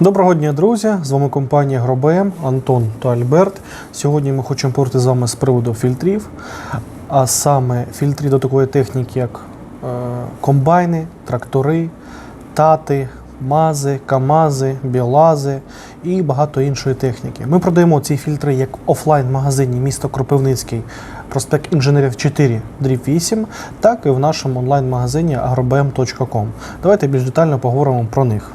Доброго дня, друзі! З вами компанія GroBM, Антон та Альберт. Сьогодні ми хочемо поговорити з вами з приводу фільтрів, а саме фільтрів до такої техніки, як е, комбайни, трактори, тати, мази, камази, біолази і багато іншої техніки. Ми продаємо ці фільтри як в офлайн-магазині місто Кропивницький, проспект Інженерів 4, дріб 8, так і в нашому онлайн-магазині agrobm.com. Давайте більш детально поговоримо про них.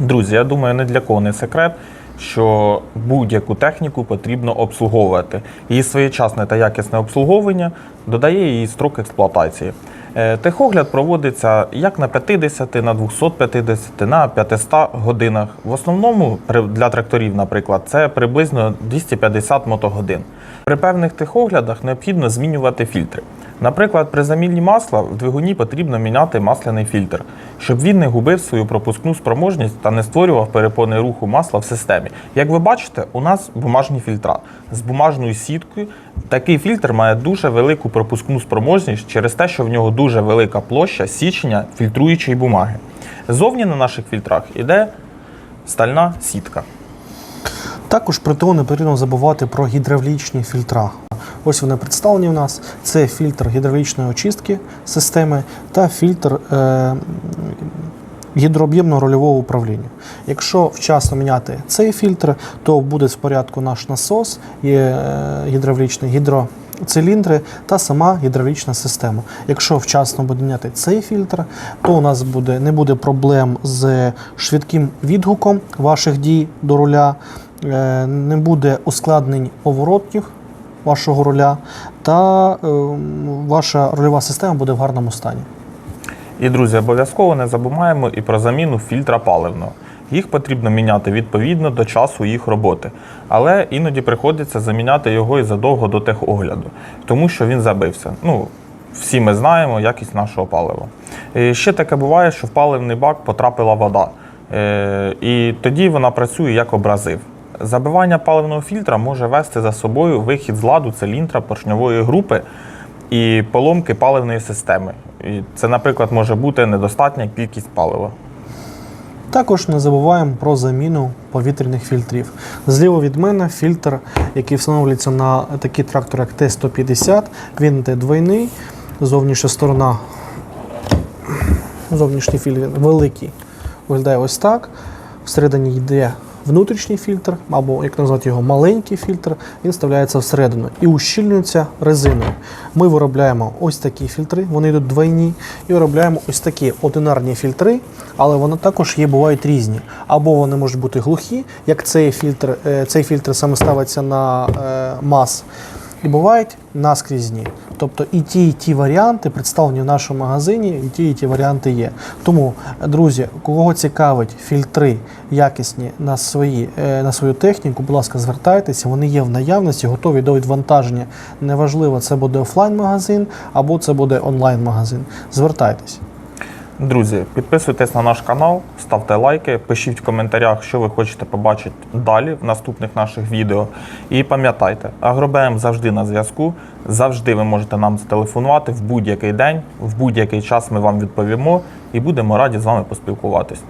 Друзі, я думаю, не для кого не секрет, що будь-яку техніку потрібно обслуговувати. Її своєчасне та якісне обслуговування додає її строк експлуатації. Е, Техогляд проводиться як на 50, на 250, на 500 годинах. В основному для тракторів, наприклад, це приблизно 250 мотогодин. При певних техоглядах необхідно змінювати фільтри. Наприклад, при заміні масла в двигуні потрібно міняти масляний фільтр, щоб він не губив свою пропускну спроможність та не створював перепони руху масла в системі. Як ви бачите, у нас бумажні фільтра з бумажною сіткою. Такий фільтр має дуже велику пропускну спроможність через те, що в нього дуже велика площа січення фільтруючої бумаги. Зовні на наших фільтрах іде стальна сітка. Також при тому не потрібно забувати про гідравлічні фільтра. Ось вони представлені в нас. Це фільтр гідравлічної очистки системи та фільтр е, гідрооб'ємного рольового управління. Якщо вчасно міняти цей фільтр, то буде в порядку наш насос, є е, гідравлічний гідроциліндри та сама гідравлічна система. Якщо вчасно буде міняти цей фільтр, то у нас буде, не буде проблем з швидким відгуком ваших дій до руля, е, не буде ускладнень поворотів вашого руля, та е, ваша рольова система буде в гарному стані. І, друзі, обов'язково не забуваємо і про заміну фільтра паливного. Їх потрібно міняти відповідно до часу їх роботи, але іноді приходиться заміняти його і задовго до техогляду, тому що він забився. Ну, всі ми знаємо якість нашого палива. І ще таке буває, що в паливний бак потрапила вода, Е, і тоді вона працює як абразив. Забивання паливного фільтра може вести за собою вихід з ладу циліндра поршньової групи і поломки паливної системи. І це, наприклад, може бути недостатня кількість палива. Також не забуваємо про заміну повітряних фільтрів. Зліва від мене фільтр, який встановлюється на такий трактор, як Т-150. Він йде двойний. Зовнішня сторона, зовнішній фільтр великий. Виглядає ось так. Всередині йде внутрішній фільтр, або як назвати його маленький фільтр, він вставляється всередину і ущільнюється резиною. Ми виробляємо ось такі фільтри, вони йдуть двойні, і виробляємо ось такі одинарні фільтри, але вони також є, бувають різні. Або вони можуть бути глухі, як цей фільтр, е, цей фільтр саме ставиться на е, мас. І бувають наскрізні. Тобто і ті, і ті варіанти представлені в нашому магазині, і ті, і ті варіанти є. Тому, друзі, кого цікавить фільтри якісні на, свої, е, на свою техніку, будь ласка, звертайтеся, вони є в наявності, готові до відвантаження. Неважливо, це буде офлайн-магазин або це буде онлайн-магазин. Звертайтеся. Друзі, підписуйтесь на наш канал, ставте лайки, пишіть в коментарях, що ви хочете побачити далі в наступних наших відео. І пам'ятайте, Агробем завжди на зв'язку. Завжди ви можете нам зателефонувати в будь-який день, в будь-який час ми вам відповімо і будемо раді з вами поспілкуватись.